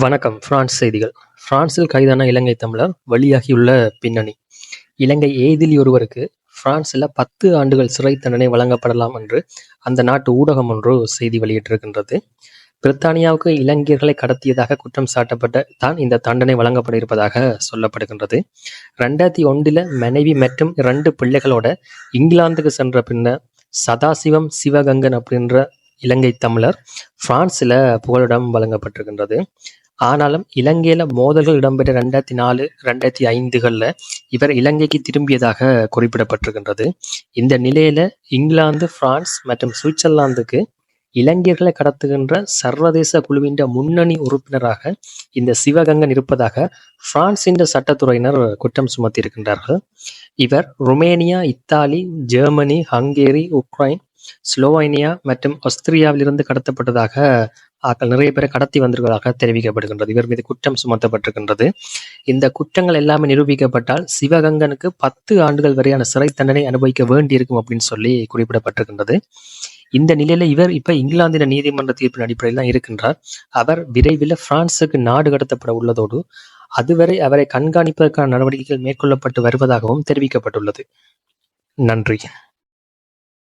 வணக்கம். பிரான்ஸ் செய்திகள். பிரான்சில் கைதான இலங்கை தமிழர் வெளியாகியுள்ள பின்னணி. இலங்கை ஏதிலி ஒருவருக்கு பிரான்சில் பத்து ஆண்டுகள் சிறை தண்டனை வழங்கப்படலாம் என்று அந்த நாட்டு ஊடகம் ஒன்று செய்தி வெளியிட்டிருக்கின்றது. பிரித்தானியாவுக்கு இலங்கையர்களை கடத்தியதாக குற்றம் சாட்டப்பட்ட தான் இந்த தண்டனை வழங்கப்பட இருப்பதாக சொல்லப்படுகின்றது. ரெண்டாயிரத்தி ஒன்றில் மனைவி மற்றும் இரண்டு பிள்ளைகளோட இங்கிலாந்துக்கு சென்ற பின்னர் சதாசிவம் சிவகங்கன் அப்படின்ற இலங்கை தமிழர் பிரான்சில் புகலிடம் வழங்கப்பட்டிருக்கின்றது. ஆனாலும் இலங்கையில மோதல்கள் இடம்பெற்ற ரெண்டாயிரத்தி நாலு ரெண்டாயிரத்தி ஐந்துகளில் இவர் இலங்கைக்கு திரும்பியதாக குறிப்பிடப்பட்டிருக்கின்றது. இந்த நிலையில இங்கிலாந்து பிரான்ஸ் மற்றும் சுவிட்சர்லாந்துக்கு இலங்கையர்களை கடத்துகின்ற சர்வதேச குழுவின் முன்னணி உறுப்பினராக இந்த சிவகங்கன் இருப்பதாக பிரான்சின் சட்டத்துறையினர் குற்றம் சுமத்தியிருக்கின்றார்கள். இவர் Romania Italy Germany Hungary Ukraine Slovenia மற்றும் ஆஸ்திரியாவிலிருந்து கடத்தப்பட்டதாக ஆக்கள் நிறைய பேரை கடத்தி வந்திருப்பதாக தெரிவிக்கப்படுகின்றது. இவர் மீது குற்றம் சுமத்தப்பட்டிருக்கின்றது. இந்த குற்றங்கள் எல்லாமே நிரூபிக்கப்பட்டால் சிவகங்கனுக்கு பத்து ஆண்டுகள் வரையான சிறை தண்டனை அனுபவிக்க வேண்டியிருக்கும் அப்படின்னு சொல்லி குறிப்பிடப்பட்டிருக்கின்றது. இந்த நிலையில இவர் இப்ப இங்கிலாந்தின நீதிமன்ற தீர்ப்பின் அடிப்படையில் தான் இருக்கின்றார். அவர் விரைவில் பிரான்சுக்கு நாடு கடத்தப்பட உள்ளதோடு அதுவரை அவரை கண்காணிப்பதற்கான நடவடிக்கைகள் மேற்கொள்ளப்பட்டு வருவதாகவும் தெரிவிக்கப்பட்டுள்ளது. நன்றி.